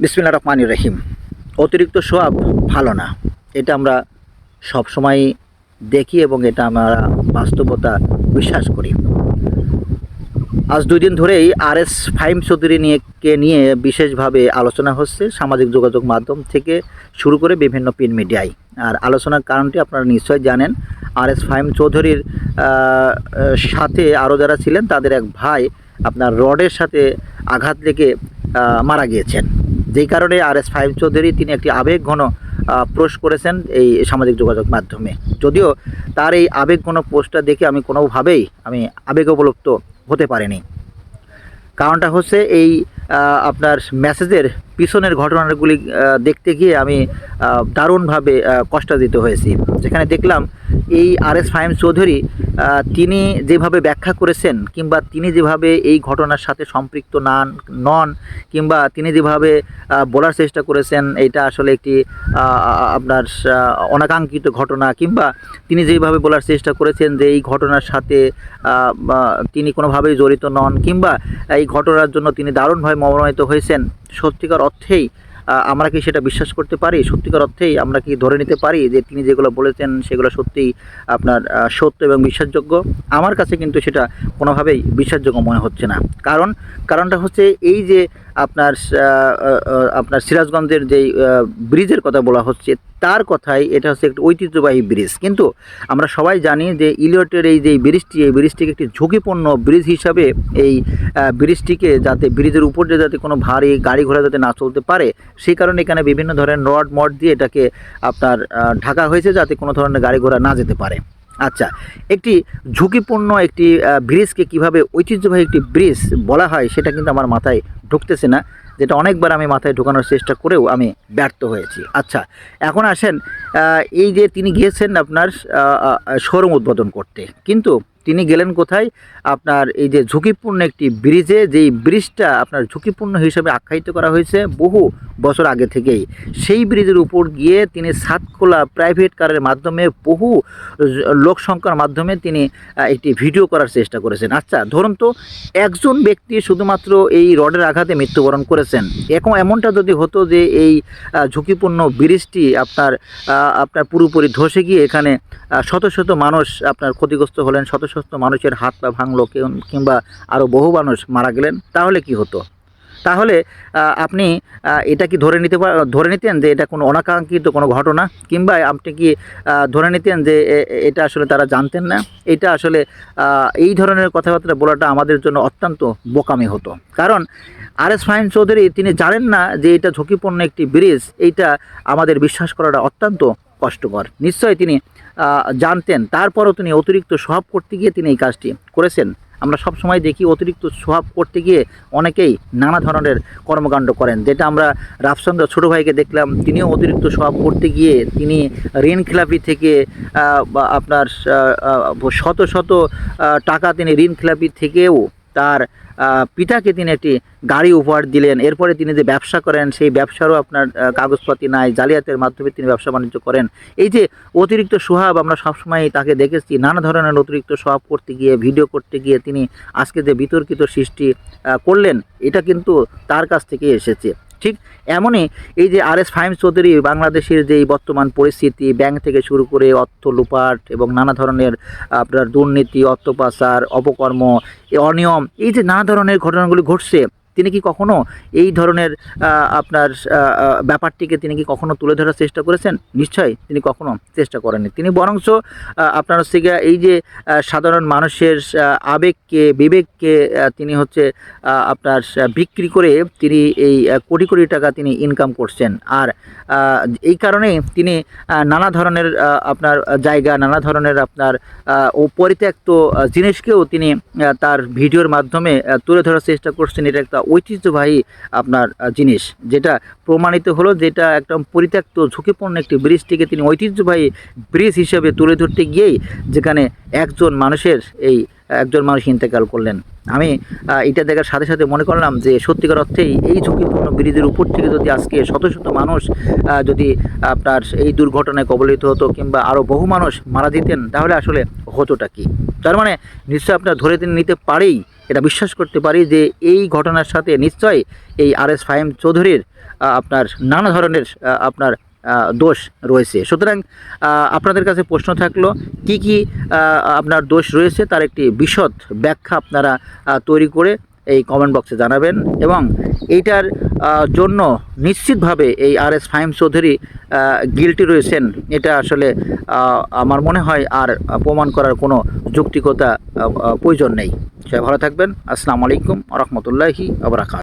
বিসমিল্লা রহমান রহিম। অতিরিক্ত সোয়াব ভালো না। এটা আমরা সবসময় দেখি এবং এটা আমরা বাস্তবতা বিশ্বাস করি। আজ দুই দিন ধরেই আর এস ফাইম চৌধুরী নিয়ে কে নিয়ে বিশেষভাবে আলোচনা হচ্ছে সামাজিক যোগাযোগ মাধ্যম থেকে শুরু করে বিভিন্ন প্রিন্ট মিডিয়ায়। আর আলোচনার কারণটি আপনারা নিশ্চয় জানেন আর এস ফাইম চৌধুরীর সাথে আরও যারা ছিলেন, তাদের এক ভাই আপনার রডের সাথে আঘাত লেগে মারা গিয়েছেন। যেই কারণে আর এস ফাইম চৌধুরী তিনি একটি আবেগ ঘন পোস্ট করেছেন এই সামাজিক যোগাযোগ মাধ্যমে। যদিও তার এই আবেগ ঘন পোস্টটা দেখে আমি কোনোভাবেই আমি আবেগ উপলব্ধ হতে পারিনি। কারণটা হচ্ছে এই আপনার মেসেজের পিছনের ঘটনাগুলি দেখতে গিয়ে আমি দারুণভাবে কষ্টাদিত হয়েছি। যেখানে দেখলাম এই আর এস ফাহিম চৌধুরী তিনি যেভাবে ব্যাখ্যা করেছেন কিংবা তিনি যেভাবে এই ঘটনার সাথে সম্পৃক্ত নান, নন, কিংবা তিনি যেভাবে বলার চেষ্টা করেছেন, এটা আসলে একটি আপনার অনাকাঙ্ক্ষিত ঘটনা, কিংবা তিনি যেভাবে বলার চেষ্টা করেছেন যে এই ঘটনার সাথে তিনি কোনোভাবেই জড়িত নন, কিংবা এই ঘটনার জন্য তিনি দারুণভাবে মর্মান্বিত হয়েছেন, সত্যিকার অর্থেই আমরা কি সেটা বিশ্বাস করতে পারি? সত্যিকার অর্থেই আমরা কি ধরে নিতে পারি যে তিনি যেগুলো বলেছেন সেগুলো সত্যিই আপনার সত্য এবং বিশ্বাসযোগ্য? আমার কাছে কিন্তু সেটা কোনোভাবেই বিশ্বাসযোগ্য মনে হচ্ছে না। কারণ, কারণটা হচ্ছে এই যে আপনার আপনার সিরাজগঞ্জের যেই ব্রিজের কথা বলা হচ্ছে, তার কথাই এটা হচ্ছে একটি ঐতিহ্যবাহী ব্রিজ। কিন্তু আমরা সবাই জানি যে ইলিয়টের এই যে ব্রিজটি, এই ব্রিজটিকে একটি ঝুঁকিপূর্ণ ব্রিজ হিসাবে এই ব্রিজটিকে যাতে, ব্রিজের উপর দিয়ে যাতে কোনো ভারী গাড়ি ঘোড়া যাতে না চলতে পারে, সেই কারণে এখানে বিভিন্ন ধরনের রড মড দিয়ে এটাকে আপনার ঢাকা হয়েছে যাতে কোনো ধরনের গাড়ি ঘোড়া না যেতে পারে। আচ্ছা একটি ঝুঁকিপূর্ণ একটি ব্রিজকে কীভাবে ঐতিহ্যবাহী একটি ব্রিজ বলা হয় সেটা কিন্তু আমার মাথায় ঢুকতেছে না, যেটা অনেকবার আমি মাথায় ঢুকানোর চেষ্টা করেও আমি ব্যর্থ হয়েছি। আচ্ছা এখন আসেন এই যে তিনি গিয়েছেন আপনার শোরুম উদ্বোধন করতে, কিন্তু তিনি গেলেন কোথায়? আপনার এই যে ঝুঁকিপূর্ণ একটি ব্রিজে, যেই ব্রিজটা আপনার ঝুঁকিপূর্ণ হিসেবে আখ্যায়িত করা হয়েছে বহু বছর আগে থেকেই। সেই ব্রিজের উপর গিয়ে তিনি সাতখোলা প্রাইভেট কারের মাধ্যমে বহু লোক সংখ্যার মাধ্যমে তিনি একটি ভিডিও করার চেষ্টা করেছেন। আচ্ছা ধরুন তো একজন ব্যক্তি শুধুমাত্র এই রডের আঘাতে মৃত্যুবরণ করেছেন। এখন এমনটা যদি হতো যে এই ঝুঁকিপূর্ণ ব্রিজটি আপনার আপনার পুরোপুরি ধসে গিয়ে এখানে শত শত মানুষ আপনার ক্ষতিগ্রস্ত হলেন শত শত মানুষের হাত পা ভাঙলো, কেউ- কিংবা আরও বহু মানুষ মারা গেলেন, তাহলে কি হতো? তাহলে আপনি এটা কি ধরে নিতে ধরে নিতেন যে এটা কোনো অনাকাঙ্ক্ষিত কোনো ঘটনা? কিংবা আপনি কি ধরে নিতেন যে এটা আসলে তারা জানতেন না? এটা আসলে এই ধরনের কথাবার্তা বলাটা আমাদের জন্য অত্যন্ত বোকামি হতো। কারণ আর এস ফাহিম চৌধুরী তিনি জানেন না যে এটা ঝুঁকিপূর্ণ একটি ব্রিজ। এইটা আমাদের বিশ্বাস করাটা অত্যন্ত কষ্টকর। নিশ্চয়ই তিনি জানতেন। তারপরও তিনি অতিরিক্ত সব করতে গিয়ে তিনি এই কাজটি করেছেন। আমরা সব সময় দেখি অতিরিক্ত সোহাব করতে গিয়ে অনেকেই নানা ধরনের কর্মকাণ্ড করেন। যেটা আমরা রাফচন্দ্র ছোটো ভাইকে দেখলাম, তিনিও অতিরিক্ত সোহাব করতে গিয়ে তিনি ঋণ খেলাপি থেকে আপনার শত শত টাকা তিনি ঋণ খেলাপি থেকেও তার পিতাকে তিনি একটি গাড়ি উপহার দিলেন। এরপরে তিনি যে ব্যবসা করেন, সেই ব্যবসারও আপনার কাগজপাতি নাই, জালিয়াতের মাধ্যমে তিনি ব্যবসা বাণিজ্য করেন। এই যে অতিরিক্ত সোহাব আমরা সবসময় তাকে দেখেছি, নানা ধরনের অতিরিক্ত সোহাব করতে গিয়ে, ভিডিও করতে গিয়ে তিনি আজকে যে বিতর্কিত সৃষ্টি করলেন, এটা কিন্তু তার কাছ থেকে এসেছে। ঠিক এমনই এই যে আর এস ফাহিম চৌধুরী বাংলাদেশের যে বর্তমান পরিস্থিতি, ব্যাংক থেকে শুরু করে অর্থ লুপাট এবং নানা ধরনের, আপনার দুর্নীতি, অর্থ পাচার, অপকর্ম অনিয়ম, এই যে নানা ধরনের ঘটনাগুলি ঘটছে তিনি কি কখনো এই ধরনের আপনার ব্যাপারটিকে তিনি কি কখনো তুলে ধরার চেষ্টা করেছেন? নিশ্চয়ই তিনি কখনো চেষ্টা করেননি। তিনি বরঞ্চ আপনার হচ্ছে এই যে সাধারণ মানুষের আবেগকে, বিবেককে তিনি হচ্ছে আপনার বিক্রি করে তিনি এই কোটি কোটি টাকা তিনি ইনকাম করছেন। আর এই কারণেই তিনি নানা ধরনের আপনার জায়গা, নানা ধরনের আপনার ও পরিত্যক্ত জিনিসকেও তিনি তার ভিডিওর মাধ্যমে তুলে ধরার চেষ্টা করছেন। এটা একটা ঐতিহ্যবাহী আপনার জিনিস, যেটা প্রমাণিত হলো, যেটা একদম পরিত্যক্ত, ঝুঁকিপূর্ণ একটি ব্রিজটিকে তিনি ঐতিহ্যবাহী ব্রিজ হিসেবে তুলে ধরতে গিয়েই যেখানে একজন মানুষের এই, একজন মানুষ ইন্তেকাল করলেন। আমি এটা দেখার সাথে সাথে মনে করলাম যে সত্যিকার অর্থেই এই ঝুঁকিপূর্ণ ব্রিজের উপর থেকে যদি আজকে শত শত মানুষ যদি আপনার এই দুর্ঘটনায় কবলিত হতো কিংবা আরও বহু মানুষ মারা যেতেন, তাহলে আসলে হতোটা কি? তার মানে নিশ্চয় আপনার ধরে নিতে পারেই এটা বিশ্বাস করতে পারি যে এই ঘটনার সাথে নিশ্চয়ই এই আর এস ফাহিম চৌধুরীর আপনার নানা ধরনের আপনার দোষ রয়েছে। সুতরাং আপনাদের কাছে প্রশ্ন থাকল, কি কি আপনার দোষ রয়েছে? তার একটি বিশদ ব্যাখ্যা আপনারা তৈরি করে এই কমেন্ট বক্সে জানাবেন এবং এইটার জন্য নিশ্চিতভাবে এই R S Fahim Chowdhury guilty রয়েছেন। এটা আসলে আমার মনে হয় আর প্রমাণ করার কোনো যৌক্তিকতা প্রয়োজন নেই। সবাই ভালো থাকবেন। আসসালামু আলাইকুম রহমতুল্লাহি আবরাকাত